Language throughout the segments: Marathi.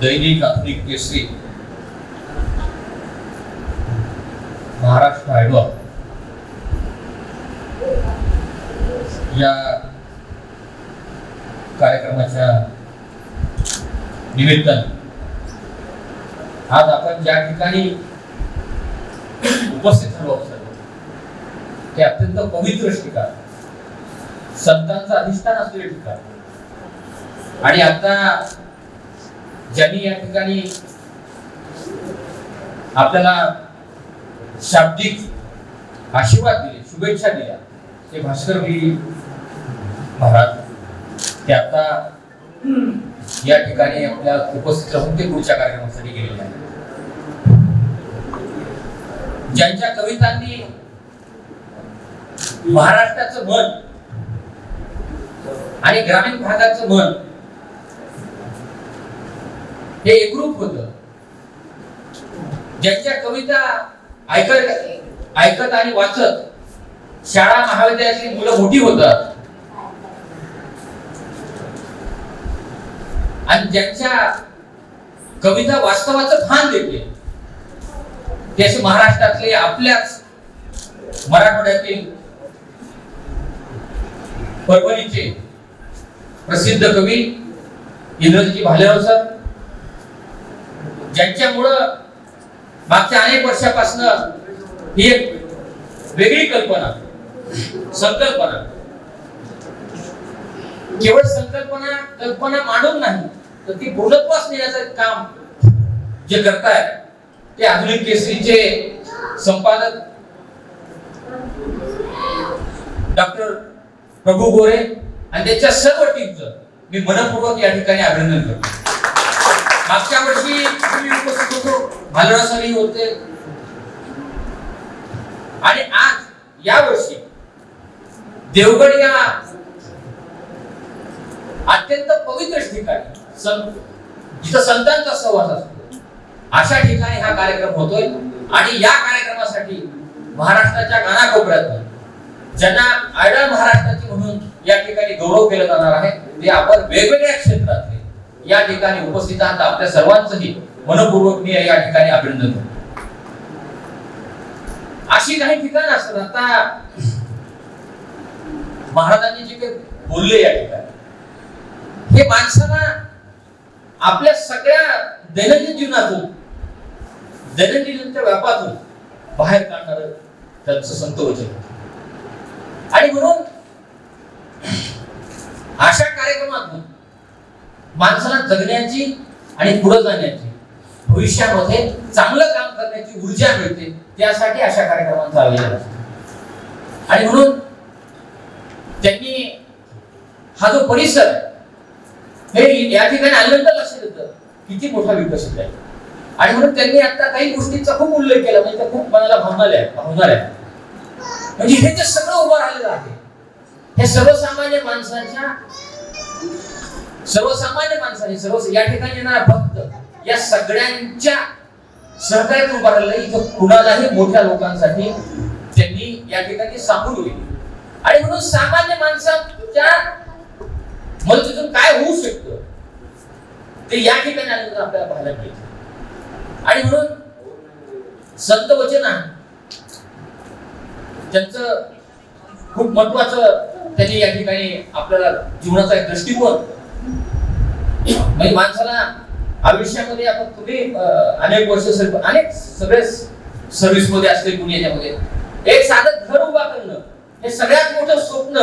दैनिक आधुनिक केसरी महाराष्ट्र आयडॉल या कार्यक्रमाच्या निमित्ताने आज आपण ज्या ठिकाणी उपस्थित झालो असतो ते अत्यंत पवित्र ठिकाण. संतांचं अधिष्ठान असलेले ठिकाण. आणि आता ज्यांनी या ठिकाणी आपल्याला शाब्दिक आशीर्वाद दिले शुभेच्छा दिल्या ते भास्कर गिरी महाराज ते आता या ठिकाणी आपल्या उपस्थित राहून ते पुढच्या कार्यक्रमासाठी गेलेले आहेत. ज्यांच्या कवितांनी महाराष्ट्राचं मन आणि ग्रामीण भागाचं मन हे एकरूप होत. ज्यांच्या कविता ऐकत ऐकत आणि वाचत शाळा महाविद्यालयातली मुलं मोठी होतात. आणि ज्यांच्या कविता वास्तवाचं भान देते. ते असे महाराष्ट्रातले आपल्याच मराठवाड्यातील परभणीचे प्रसिद्ध कवी इंद्रजी भालेराव सर. ज्यांच्यामुळं मागच्या अनेक वर्षापासून ही एक वेगळी कल्पना संकल्पना. केवळ संकल्पना कल्पना मांडून नाही तर ती बोलतवास नेण्याचं काम जे करताय ते आधुनिक केसरीचे संपादक डॉक्टर प्रभू गोरे आणि त्याच्या सर्व टीमचं मी मनपूर्वक या ठिकाणी अभिनंदन करतो. मागच्या वर्षी तुम्ही उपस्थित होतो. भालरासरी होते. आणि आज या वर्षी देवगड या अत्यंत पवित्र ठिकाणी संत जिथं संतांचा सहवास असतो. अशा ठिकाणी हा कार्यक्रम होतोय. आणि या कार्यक्रमासाठी महाराष्ट्राच्या कानाकोपऱ्यात ज्यांना आयडल महाराष्ट्राची म्हणून या ठिकाणी गौरव केला जाणार आहे ते आपण वेगवेगळ्या क्षेत्रात या ठिकाणी उपस्थित आहात आपल्या सर्वांचंही. मनपूर्वक मी या ठिकाणी अभिनंदन. करतो अशी काही ठिकाण असतात. आता महाराजांनी जे काही बोलले या ठिकाणी हे माणसाला आपल्या सगळ्या दैनंदिन जीवनातून दैनंदिनच्या व्यापातून बाहेर काढणार त्यांचं संत वचन आणि म्हणून अशा कार्यक्रमातून माणसाला जगण्याची आणि पुढे जाण्याची भविष्यामध्ये चांगलं काम करण्याची ऊर्जा मिळते त्यासाठी अशा कार्यक्रमांचा आयोजन आणि म्हणून त्यांनी हा जो परिसर आहे, हे या ठिकाणी आल्यानंतर लक्षात येतं किती मोठा विकसित आहे. आणि म्हणून त्यांनी आता काही गोष्टींचा खूप उल्लेख केला म्हणजे त्या खूप मनाला भावणाऱ्या आहे भावणार आहे. म्हणजे हे जे सगळं उभं राहिलेलं आहे हे सर्वसामान्य माणसाच्या सर्वसामान्य माणसाने सर्व या ठिकाणी येणारा भक्त या सगळ्यांच्या सहकार्यात उभा राहिलेलं इथं कुणालाही मोठ्या लोकांसाठी त्यांनी या ठिकाणी सांगून होईल आणि म्हणून सामान्य माणसाच्या मदतीतून काय होऊ शकतं ते या ठिकाणी आल्यानंतर आपल्याला पाहायला पाहिजे आणि म्हणून संत वचन आहे. त्यांचं खूप महत्वाचं त्यांनी या ठिकाणी आपल्याला जीवनाचा एक दृष्टिकोन म्हणजे माणसाला आयुष्यामध्ये आपण तुम्ही अनेक वर्ष सर्व अनेक सगळे सर्व्हिसमध्ये असते कुणी याच्यामध्ये. एक साधं घर उभा करणं हे सगळ्यात मोठं स्वप्न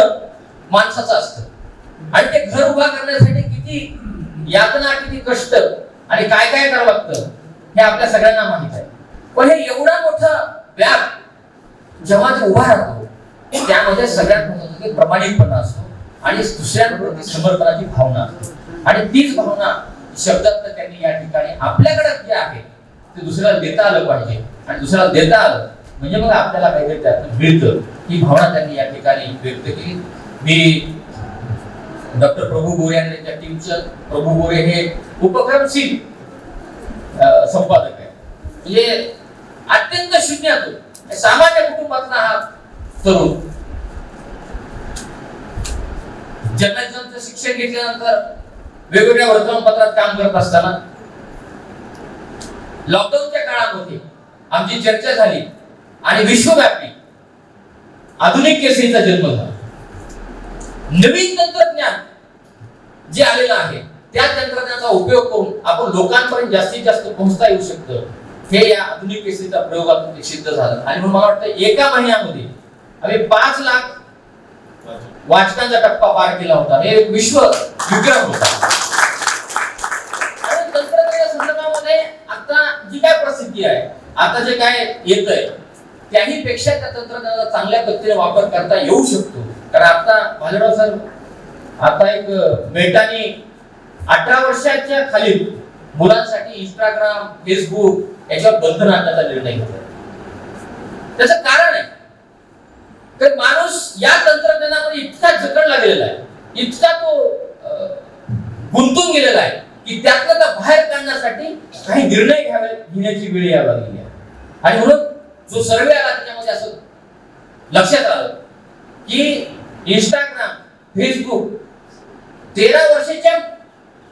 माणसाचं असतं. आणि ते घर उभा करण्यासाठी किती यातना किती कष्ट आणि काय काय करावं लागतं हे आपल्या सगळ्यांना माहीत आहे. पण हे एवढा मोठा व्याप जेव्हा ते उभा राहतो त्यामध्ये सगळ्यात महत्वाचं ते प्रामाणिकपणा असतो आणि दुसऱ्यांप्रती समर्पणाची भावना असते. आणि तीच भावना शब्दात त्यांनी या ठिकाणी आपल्याकडे जे आहे ते दुसऱ्याला देता आलं पाहिजे. आणि दुसऱ्याला देता आलं म्हणजे मग आपल्याला काहीतरी त्यातून मिळतं. ही भावना त्यांनी या ठिकाणी व्यक्त केली. मी डॉक्टर प्रभू गोरे आणि त्यांच्या टीमचं प्रभू गोरे हे उपक्रमशील संपादक आहे म्हणजे अत्यंत शून्यातून सामान्य कुटुंबातला हा तरुण. जर्नलिझमचं शिक्षण घेतल्यानंतर वेगवेगळ्या वर्तमानपत्रात काम करत असताना लॉकडाऊनच्या काळामध्ये आमची चर्चा झाली. आणि विश्वव्यापी आधुनिक केसरीचा जन्म झाला. नवीन तंत्रज्ञान जे आलेलं आहे त्या तंत्रज्ञानाचा उपयोग करून आपण लोकांपर्यंत जास्तीत जास्त पोहोचता येऊ शकतं. हे या आधुनिक केसरीच्या प्रयोगातून सिद्ध झालं. आणि म्हणून मला वाटतं एका महिन्यामध्ये आम्ही पाच लाख वाचनाचा टप्पा पार केला होता. हे एक विश्व विक्रम होता. आणि तंत्रज्ञानाच्या संदर्भामध्ये आता जी काय प्रसिद्धी आहे आता जे काय येत आहे त्याही पेक्षा त्या तंत्रज्ञानाचा चांगल्या पद्धतीने वापर करता येऊ शकतो. कारण आता भालेराव सर आता एक मेटाने अठरा वर्षाच्या खालील मुलांसाठी इंस्टाग्राम फेसबुक याच्यावर बंधन आणण्याचा निर्णय घेतला. त्याचं कारण आहे तर माणूस या तंत्रज्ञानामध्ये इतका जकडला गेलेला आहे इतका तो गुंतून गेलेला आहे की त्यातनं त्या बाहेर काढण्यासाठी काही निर्णय घ्यावे घेण्याची वेळ यावी लागलेली आहे. आणि म्हणून जो सर्वे आला त्याच्यामध्ये असं लक्षात आलं की इंस्टाग्राम फेसबुक तेरा वर्षाच्या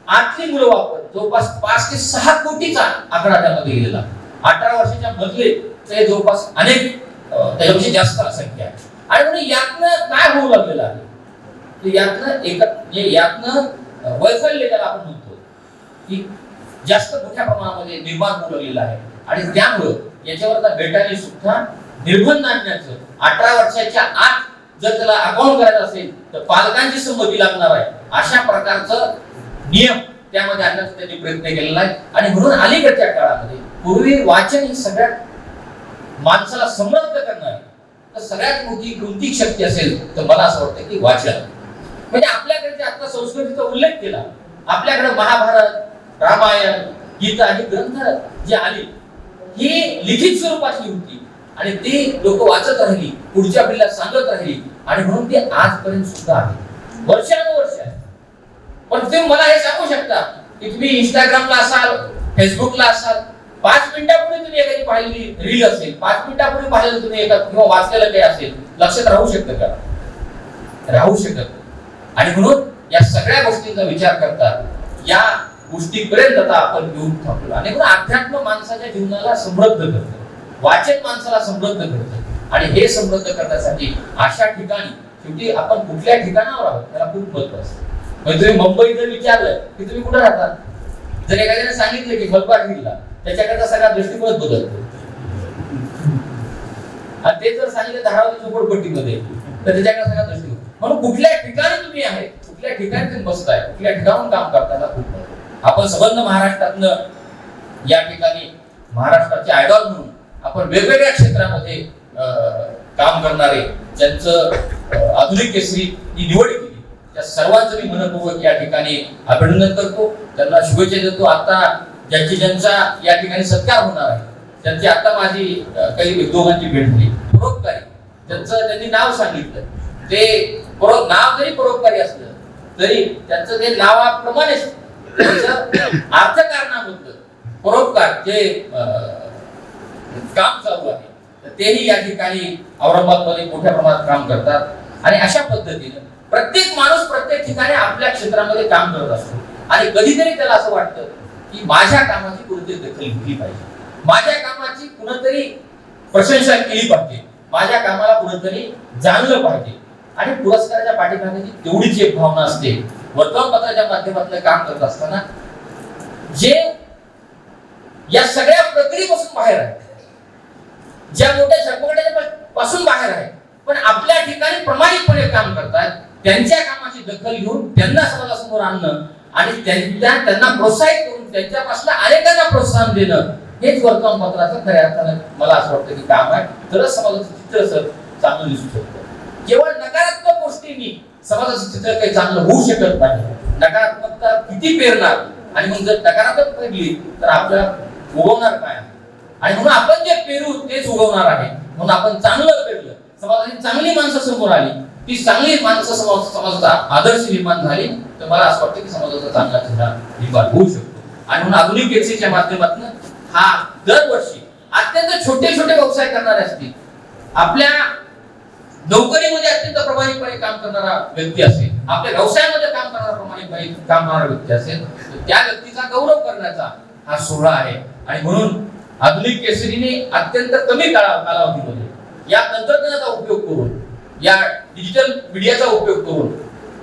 आतली मुलं वापरत जवळपास पाच ते सहा कोटीचा आकडा त्यामध्ये गेलेला. अठरा वर्षाच्या मधले ते जवळपास अनेक त्याच्यापेक्षा जास्त संख्या आहे. आणि म्हणून यातनं काय होऊ लागलेलं आहे? की यातनं एक म्हणजे यातनं वैफल्य त्याला आपण म्हणतो की जास्त मोठ्या प्रमाणामध्ये निर्माण होऊ लागलेलं आहे. आणि त्यामुळं याच्यावर त्या बेटाने सुद्धा निर्बंध आणण्याचं अठरा वर्षाच्या आत जर त्याला अकाउंट करायचं असेल तर पालकांची संमती लागणार आहे. अशा प्रकारचं नियम त्यामध्ये आणण्याचा त्यांनी प्रयत्न केलेला आहे. आणि म्हणून अलीकडच्या काळामध्ये पूर्वी वाचन ही सगळ्यात माणसाला समृद्ध करणार तर सगळ्यात मोठी कृती शक्ती असेल तर मला असं वाटतं की वाचन. म्हणजे आपल्याकडे आता संस्कृतीचा उल्लेख केला आपल्याकडे महाभारत रामायण गीता ही ग्रंथ जी आली ही लिखित स्वरूपातली होती. आणि ती लोक वाचत राहिली पुढच्या पिढीला सांगत राहिली आणि म्हणून ती आजपर्यंत सुद्धा आहे. वर्षानुवर्ष आहे. पण तुम्ही मला हे सांगू शकता की तुम्ही इंस्टाग्रामला असाल फेसबुकला असाल पाच मिनिटापूर्वी तुम्ही एखादी पाहिलेली रील असेल पाच मिनिटापूर्वी पाहिलेलं तुम्ही एका किंवा वाचलेलं काही असेल लक्षात राहू शकतं का? राहू शकत. आणि म्हणून या सगळ्या गोष्टींचा विचार करतात या गोष्टीपर्यंत आता आपण घेऊन थांबलो. आणि म्हणून अध्यात्म माणसाच्या जीवनाला समृद्ध करतं. वाचन माणसाला समृद्ध करतं. आणि हे समृद्ध करण्यासाठी अशा ठिकाणी शेवटी आपण कुठल्या ठिकाणावर आहोत त्याला खूप महत्त्व असतं. म्हणजे तुम्ही मुंबई जर विचारलं की तुम्ही कुठे राहता? जर एखाद्याने सांगितलं की मलबार किल्ला त्याच्याकडचा सगळा दृष्टिकोन बदलतो. आणि ते जर सांगितलं धारावती झोपडपट्टीमध्ये तर त्याच्याकडे सगळा दृष्टिकोन. म्हणून कुठल्या ठिकाणी तुम्ही आहे कुठल्या ठिकाणी तुम्ही बसताय कुठल्या ठिकाणून काम करताना खूप आपण संबंध महाराष्ट्रातनं या ठिकाणी महाराष्ट्राचे आयडॉल म्हणून आपण वेगवेगळ्या क्षेत्रामध्ये अं, काम करणारे ज्यांचं आधुनिक केसरी ही निवड केली त्या सर्वांचं मी मनपूर्वक या ठिकाणी अभिनंदन करतो. त्यांना शुभेच्छा देतो. आता ज्यांची ज्यांचा या ठिकाणी सत्कार होणार आहे त्यांची आता माझी काही दोघांची भेट झाली परोपकारी. त्यांचं त्यांनी नाव सांगितलं ते परो नाव जरी परोपकारी असलं तरी त्यांचं ते नावाप्रमाणेच त्यांचं अर्थकारणामधलं परोपकार जे अं, काम चालू आहे तेही या ठिकाणी औरंगाबादमध्ये मोठ्या प्रमाणात काम करतात. आणि अशा पद्धतीने प्रत्येक माणूस प्रत्येक ठिकाणी आपल्या क्षेत्रामध्ये काम करत असतो. आणि कधीतरी त्याला असं वाटतं की माझ्या कामाची कुणीतरी दखल घेतली पाहिजे. माझ्या कामाची कुणीतरी प्रशंसा केली पाहिजे. माझ्या कामाला कुणीतरी जाणलं पाहिजे. आणि पुरस्काराच्या पाठीमागे तेवढीच एक भावना असते. वर्तमानपत्राच्या माध्यमातलं काम करत असताना जे या सगळ्या प्रक्रियेपासून बाहेर आहे. ज्या मोठ्या झगमगड्याच्या पासून बाहेर आहे. पण आपल्या ठिकाणी प्रमाणिकपणे काम करतात त्यांच्या कामाची दखल घेऊन त्यांना समाजासमोर आणणं आणि त्यांच्या त्यांना प्रोत्साहित करून त्यांच्यापासून अनेकांना प्रोत्साहन देणं हेच वर्तमानपत्राचं खऱ्या अर्थानं मला असं वाटतं की काम आहे. तरच समाजाचं चित्र सर चांगलं दिसू शकतं. केवळ नकारात्मक गोष्टींनी समाजाचं चित्र काही चांगलं होऊ शकत नाही. नकारात्मकता किती पेरणार? आणि मग जर नकारात्मक पेरली तर आपल्याला उगवणार काय? आणि म्हणून आपण जे पेरू तेच उगवणार आहे. म्हणून आपण चांगलं पेरलं. समाजाची चांगली माणसं समोर आली. ती चांगली माणसं समाज समाजाचा आदर्श निर्माण झाली. तर मला असं वाटतं की समाजाचा चांगला चेहरा निर्माण होऊ शकतो. आणि म्हणून आधुनिक व्यक्तीच्या माध्यमातून हा दरवर्षी अत्यंत छोटे छोटे व्यवसाय करणारे असतील. आपल्या नोकरीमध्ये अत्यंत प्रभावीपणे काम करणारा व्यक्ती असेल आपल्या व्यवसायामध्ये काम करणारा प्रमाणिकपणे काम करणारा व्यक्ती असेल तर त्या व्यक्तीचा गौरव करण्याचा हा सोहळा आहे. आणि म्हणून आधुनिक केसरीने अत्यंत कमी काळा कालावधीमध्ये या तंत्रज्ञानाचा उपयोग करून या डिजिटल मीडियाचा उपयोग करून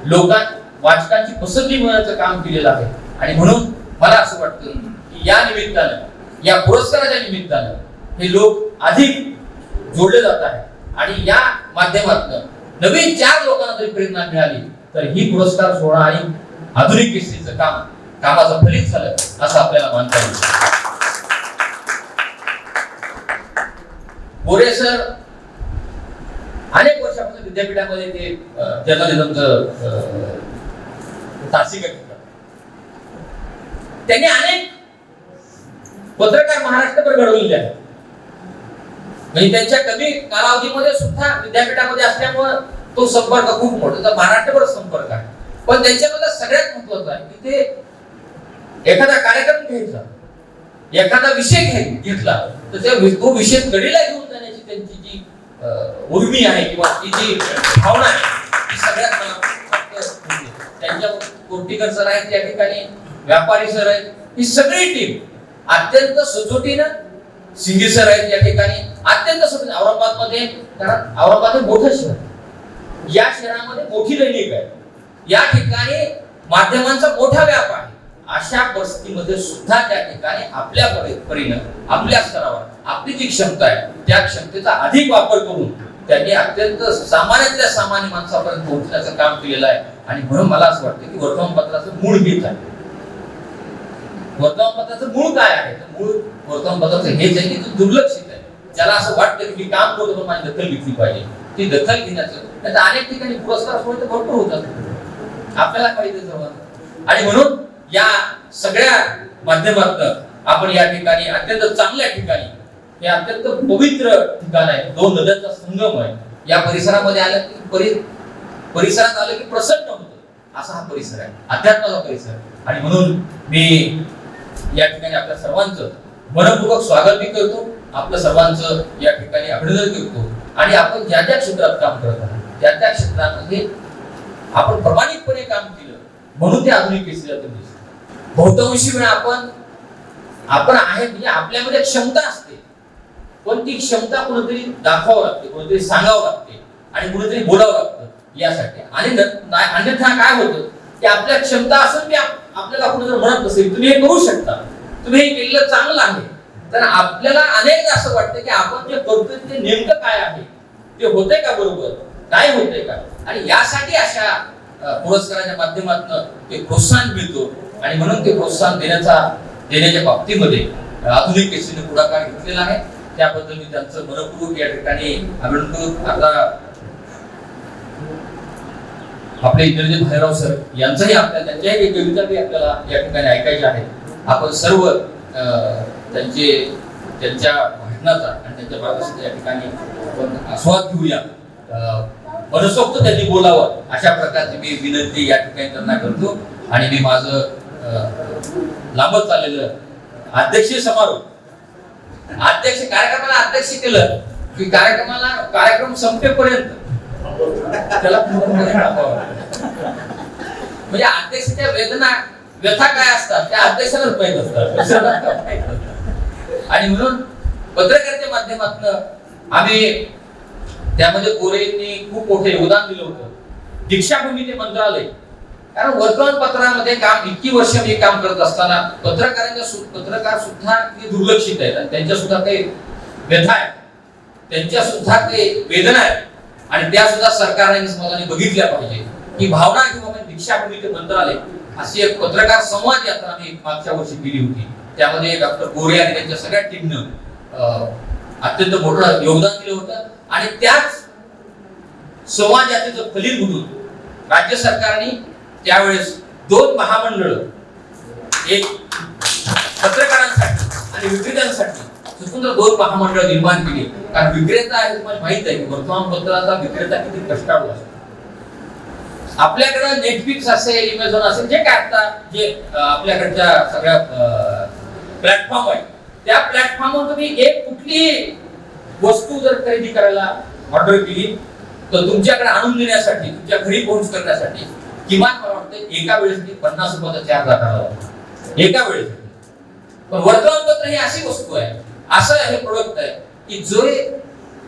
लोकांना वाचकांची पसंती मिळण्याचं काम केलेलं आहे. आणि म्हणून मला असं वाटतं की या निमित्तानं या पुरस्काराच्या निमित्तानं हे लोक अधिक जोडले जात आहेत. आणि या माध्यमातून नवीन चार लोकांना जरी प्रेरणा मिळाली तर ही पुरस्कार सोहळा आणि आधुनिक केसरीचं काम कामाचं फलित झालं असं आपल्याला मानता येईल. गोरे सर अनेक वर्षापासून विद्यापीठामध्ये ते जर्नलिझमचं त्यांनी अनेक पत्रकार महाराष्ट्रभर घडवलेले आहेत. म्हणजे त्यांच्या कमी कालावधीमध्ये सुद्धा विद्यापीठामध्ये असल्यामुळे तो संपर्क खूप मोठा महाराष्ट्रभर संपर्क आहे. पण त्यांच्यामध्ये सगळ्यात महत्वाचं आहे की ते एखादा कार्यक्रम घ्यायचा एखादा विषय घेतला तर त्या तो विषय कडीला घेऊन जाण्याची त्यांची जी उर्मी आहे किंवा ती जी भावना आहे ती सगळ्यात मला म्हणजे त्यांच्या कोर्टीकर सर आहेत या ठिकाणी व्यापारी सर आहेत ही सगळी टीम अत्यंत सचोटीनं सिंगी सर आहेत या ठिकाणी अत्यंत सचोटीनं औरंगाबादमध्ये कारण औरंगाबाद हे मोठं शहर या शहरामध्ये मोठी दैनिक आहे. या ठिकाणी माध्यमांचा मोठा व्याप आहे. अशा परिस्थितीमध्ये सुद्धा त्या ठिकाणी आपल्या परिणाम परीनं आपल्या स्तरावर आपली जी क्षमता आहे त्या क्षमतेचा अधिक वापर करून त्यांनी अत्यंत सामान्यातल्या सामान्य माणसापर्यंत पोहोचण्याचं काम केलेलं आहे. आणि म्हणून मला असं वाटतं की वर्तमानपत्राचं मूळ गीत आहे. वर्तमानपत्राचं मूळ काय आहे? तर मूळ वर्तमानपत्राचं हेच आहे की ते दुर्लक्षित आहे. ज्याला असं वाटतं की मी काम करतो पण माझी दखल घेतली पाहिजे. ती दखल घेण्याचं नाही तर अनेक ठिकाणी पुरस्कार सोहळे तर भरपूर होतात आपल्याला पाहिजे जवळ आणि म्हणून या सगळ्या माध्यमातून आपण या ठिकाणी अत्यंत चांगल्या ठिकाणी हे अत्यंत पवित्र ठिकाण आहे. दोन नद्यांचा संगम आहे. या परिसरामध्ये आलं की परि परिसरात आलं की प्रसन्न होतं. असा हा परिसर आहे. अध्यात्माचा परिसर. आणि म्हणून मी या ठिकाणी आपल्या सर्वांचं मनपूर्वक स्वागतही करतो. आपलं सर्वांचं या ठिकाणी अभिनंदन करतो. आणि आपण ज्या ज्या क्षेत्रात काम करत आहात त्या त्या क्षेत्रामध्ये आपण प्रमाणितपणे काम केलं. म्हणून ते आधुनिक केसरी जातं बहुतांशी वेळा आपण आपण आहे म्हणजे आपल्यामध्ये क्षमता असते. पण ती क्षमता कुणीतरी दाखवावं लागते कुणीतरी सांगावं लागते आणि कुणीतरी बोलावं लागतं यासाठी. आणि अन्यथा काय होतं की आपल्या क्षमता असून मी आपल्याला कुणी जर म्हणत नसेल तुम्ही हे करू शकता तुम्ही हे केलेलं चांगलं आहे. तर आपल्याला अनेकदा असं वाटतं की आपण जे करतोय ते नेमकं काय आहे? ते होतंय का बरोबर? काय होतंय का? आणि यासाठी अशा पुरस्काराच्या माध्यमातून ते प्रोत्साहन मिळतो आणि म्हणून ते प्रोत्साहन देण्याचा देण्याच्या बाबतीमध्ये आधुनिक केसीने पुढाकार घेतलेला आहे. त्याबद्दल मी त्यांचं मनपूर्वक या ठिकाणी अभिनंदन आता आपले इंद्रजित भैरव सर यांचंही आपल्या त्यांच्याही कविता बी आपल्याला या ठिकाणी ऐकायच्या आहेत. आपण सर्व त्यांचे त्यांच्या भाषणाचा आणि त्यांच्या प्रवासाचा या ठिकाणी आपण आस्वाद घेऊया. मनसोक्त त्यांनी बोलावं अशा प्रकारची मी विनंती या ठिकाणी त्यांना करतो. आणि मी माझं लांबत चाललेलं अध्यक्षीय समारोह अध्यक्ष कार्यक्रमाला अध्यक्ष केलं की कार्यक्रमाला कार्यक्रम संपेपर्यंत. त्याला म्हणजे अध्यक्षाच्या वेदना व्यथा काय असतात त्या अध्यक्षालाच माहीत असतात. आणि म्हणून पत्रकारितेच्या माध्यमातून आम्ही त्यामध्ये गोरेंनी खूप मोठे योगदान दिलं होतं. दीक्षाभूमी ते मंत्रालय कारण वर्तमानपत्रामध्ये काम इतकी वर्ष मी काम करत असताना पत्रकारांच्या पत्रकार सुद्धा हे दुर्लक्षित आहेत. आणि त्यांच्या सुद्धा काही व्यथा आहेत. त्यांच्या सुद्धा काही वेदना आहेत. आणि त्या सुद्धा सरकारने समाजाने बघितल्या पाहिजे. की भावना किंवा म्हणजे दीक्षाभूमी ते मंत्रालय अशी एक पत्रकार संवाद यात्रा आम्ही मागच्या वर्षी केली होती. त्यामध्ये डॉक्टर गोरे आणि त्यांच्या सगळ्या टीमनं अत्यंत मोठं योगदान दिलं होतं. आणि त्याच संवाद यात्रेचं फलित म्हणून राज्य सरकारने त्यावेळेस दोन महामंडळ एक पत्रकारांसाठी आणि विक्रेत्यांसाठी स्वतंत्र दोन महामंडळ निर्माण केली. कारण विक्रेता आहे तुम्हाला माहीत आहे की वर्तमानपत्राचा विक्रेता किती कष्टाळू असतो. आपल्याकडे नेटफ्लिक्स असेल इमेझॉन असेल जे काय आता जे आपल्याकडच्या सगळ्या प्लॅटफॉर्म आहे त्या प्लॅटफॉर्मवर तुम्ही एक कुठली वस्तू जर खरेदी करायला ऑर्डर केली तर तुमच्याकडे आणून देण्यासाठी तुमच्या घरी पोहोच करण्यासाठी किमान मला वाटतं एका वेळेसाठी पन्नास रुपयाचा चार्ज आकारला एका वेळेस. पण वर्तमानपत्र ही अशी वस्तू आहे असं हे प्रोडक्ट आहे की जो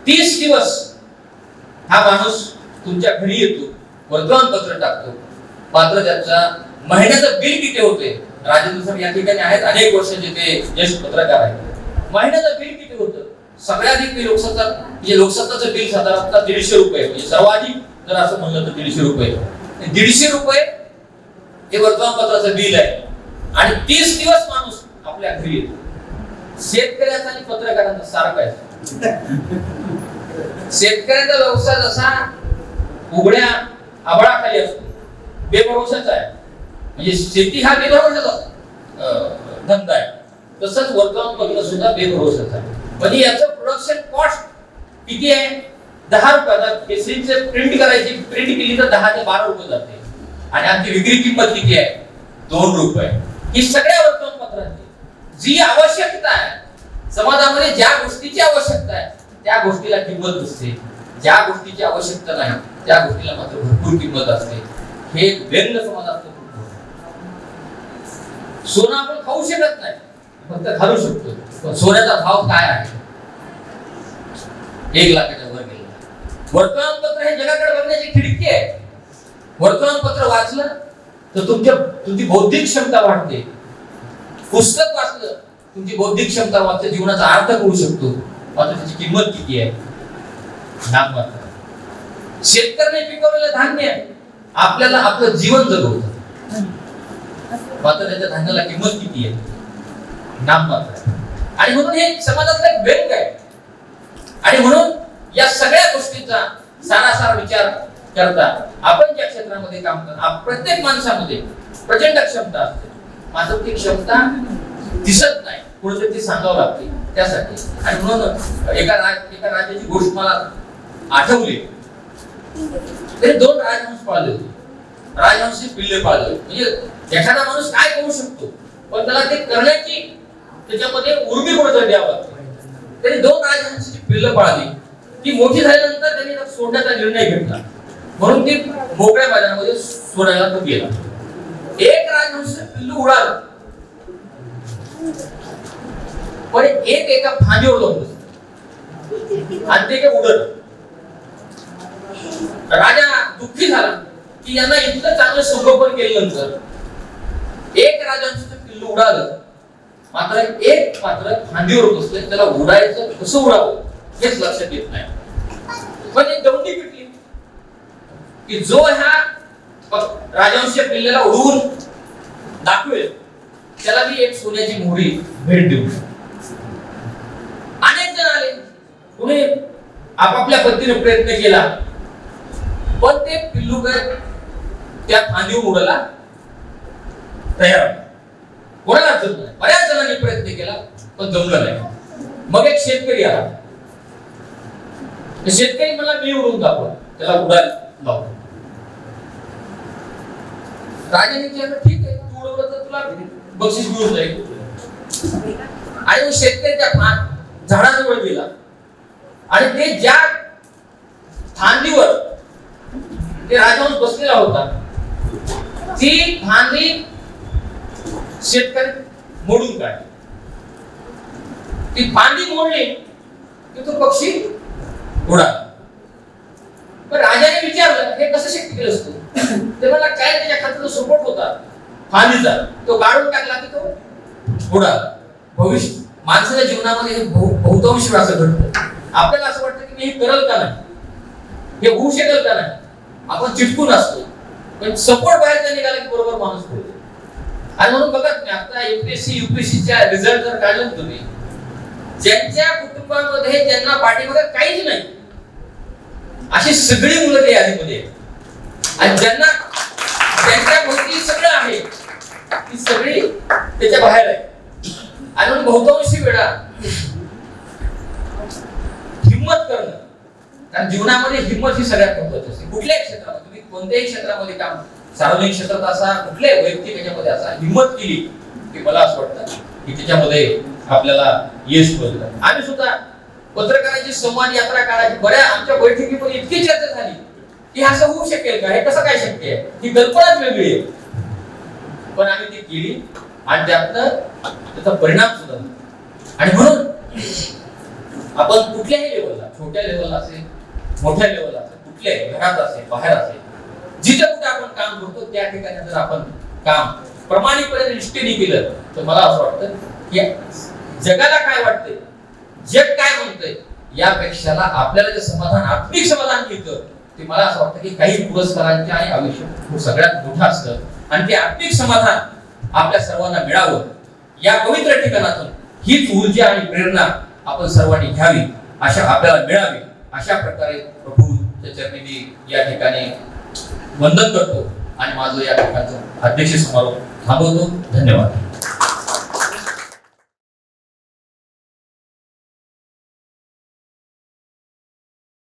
तीस दिवस हा माणूस तुमच्या घरी येतो वर्तमानपत्र टाकतो. मात्र त्याचा महिन्याचं बिल किती होते राजेंद्र सर या ठिकाणी आहेत अनेक वर्षाचे ते ज्येष्ठ पत्रकार आहेत. महिन्याचं बिल किती होतं? सगळ्याधिक मी लोकसत्ता म्हणजे लोकसत्ताचं बिल साधारणतः दीडशे रुपये म्हणजे सर्वाधिक जर असं म्हणलं तर दीडशे रुपये. दीडशे रुपये हे वर्तमानपत्राचं बिल आहे. आणि तीस दिवस माणूस आपल्या घरी येतो. शेतकऱ्याचा आणि पत्रकारांचा सारखा आहे. शेतकऱ्याचा व्यवसाय जसा उघड्या आबळाखाली असतो बेभरोशाचा आहे. म्हणजे शेती हा बेभरोशाचा धंदा आहे. तसंच वर्तमानपत्र सुद्धा बेभरोशाचा आहे. म्हणजे याचं प्रोडक्शन कॉस्ट किती आहे? दहा रुपये आता प्रिंट करायची प्रिंट केली तर दहा ते बारा रुपये जाते. आणि आमची विक्री किंमत किती आहे? दोन रुपये. ही सगळ्या वर्तमानपत्रांची. जी आवश्यकता आहे समाजामध्ये ज्या गोष्टीची आवश्यकता आहे त्या गोष्टीला किंमत नसते. ज्या गोष्टीची आवश्यकता नाही त्या गोष्टीला मात्र भरपूर किंमत असते. हे व्यंग समाजात सोनं आपण खाऊ शकत नाही फक्त घालू शकतो. पण सोन्याचा भाव काय आहे? एक लाखाच्या वर्तमानपत्र हे जगाकडे बघण्याची खिडकी आहे. वर्तमानपत्र वाचलं तर तुमच्या तुमची बौद्धिक क्षमता वाढते. पुस्तक वाचलं तुमची बौद्धिक क्षमता वाचते. जीवनाचा अर्थ कळू शकतो. मात्र त्याची किंमत किती आहे? नाममात्र शेतकऱ्याने पिकवलेलं धान्य आपल्याला आपलं जीवन जगवतं. मात्र त्याच्या धान्याला किंमत किती आहे? नाम मात्र. आणि म्हणून हे समाजातला एक व्यंग आहे. आणि म्हणून या सगळ्या गोष्टींचा सारासार विचार करता आपण ज्या क्षेत्रामध्ये काम करतो प्रत्येक माणसामध्ये प्रचंड क्षमता असते. मात्र ती क्षमता दिसत नाही. पुढे ती सांगावं लागते. त्यासाठी. आणि म्हणून एका राज एका राज्याची गोष्ट मला आठवली. ते दोन राजहंस पाळले होते. राजहंसी पिल्ले पाळले म्हणजे एखादा माणूस काय करू शकतो? पण त्याला ते करण्याची त्याच्यामध्ये उर्मी कुठेतरी द्यावं लागते. त्यांनी दोन राजहंसीची पिल्लं पाळली. ती मोठी झाल्यानंतर त्यांनी सोडण्याचा निर्णय घेतला. म्हणून ती मोकळ्या मैदानामध्ये सोडायला तो गेला. एक राजहंस पिल्लू उडालं. पण एक एका फांदीवर जाऊन आणि ते काय उडत? राजा दुःखी झाला की यांना इतकं चांगलं संगोपन केल्यानंतर एक राजांचं पिल्लू उडालं. मात्र एक मात्र फांदीवर बसले. त्याला उडायचं कसं उडावं हेच लक्षात येत नाही. पण एक दौंडी पिटली. की जो ह्या राजवंशीय पिल्ल्याला उडवून दाखवेल त्याला मी एक सोन्याची मोहरी भेट देऊ. अनेक जण आले. कुणी आपापल्या पद्धतीने प्रयत्न केला पण ते पिल्लू काय त्या फांदीवर उडाला? तयार. कोणाला जमलं बऱ्याच जणांनी प्रयत्न केला पण जमलं नाही. मग एक शेतकरी आला. शेतकरी मला मी उडून दाखव त्याला उडायला दाखव राजाने विचारलं ठीक आहे तू उडवलं तर तुला बक्षीस मिळून जाईल. आणि शेतकरी त्या झाडाजवळ गेला. आणि ते ज्या फांदीवर ते राजाहून बसलेला होता ती फांदी शेतकरी मोडून काढली. ती फांदी मोडली की तो पक्षी उडाला पण राजाने विचारलं हे कसं शक्य केलं असतं ते मला काय त्याच्या खात्याचा सपोर्ट होता? फांदीचा तो काढून टाकला की तो उडाला भविष्य माणसाच्या जीवनामध्ये हे बहु- बहुतांश वेळा असं घडतं. आपल्याला असं वाटतं की मी हे करल का नाही? हे होऊ शकेल का नाही? आपण चिटकून असतो. पण सपोर्ट बाहेरचा निघाला की बरोबर माणूस पुढे आणि म्हणून बघा तुम्ही आता एमपीएससी युपीएससीच्या रिझल्ट जर काढले तुम्ही ज्यांच्या कुटुंबामध्ये ज्यांना पाठीमागे काहीच नाही अशी सगळी मुलं त्या यादीमध्ये आणि ज्यांना त्यांच्या भोवती सगळं आहे ती सगळी त्याच्या बाहेर आहे आणि म्हणून बहुतांशी वेळा हिंमत करणं. कारण जीवनामध्ये हिंमत ही सगळ्यात महत्वाची असते. कुठल्याही क्षेत्रामध्ये तुम्ही कोणत्याही क्षेत्रामध्ये काम सार्वजनिक क्षेत्रात असा कुठल्याही वैयक्तिक याच्यामध्ये असा हिंमत केली की मला असं वाटतं की त्याच्यामध्ये आपल्याला यश मिळतं. आम्ही सुद्धा पत्रकारांची संवाद यात्रा काढायची बऱ्या आमच्या बैठकीमध्ये इतकी चर्चा झाली की हा असं होऊ शकेल का? हे कसं काय शक्य आहे? ही कल्पनाच वेगळी आहे. पण आम्ही ती केली. आणि त्यातनं त्याचा परिणाम सुद्धा आणि म्हणून आपण कुठल्याही लेवलला छोट्या लेवलला असेल मोठ्या लेवलला असेल कुठल्याही घरात असेल बाहेर असेल जिथे कुठे आपण काम करतो त्या ठिकाणी जर आपण काम प्रमाणिकपणे निष्ठेने केलं तर मला असं वाटतं की जगाला काय वाटतंय? जग काय म्हणतंय? यापेक्षा आपल्याला जे समाधान आत्मिक समाधान मिळतं ते मला असं वाटतं की काही पुरस्कारांचे आणि आयुष्य सगळ्यात मोठं असतं. आणि ते आत्मिक समाधान आपल्या सर्वांना मिळावं या पवित्र ठिकाणातून हीच ऊर्जा आणि प्रेरणा आपण सर्वांनी घ्यावी अशा आपल्याला मिळावी अशा प्रकारे प्रभूच्या चरणी मी या ठिकाणी वंदन करतो. आणि माझं या ठिकाणचं अध्यक्ष समारोप थांबवतो. धन्यवाद.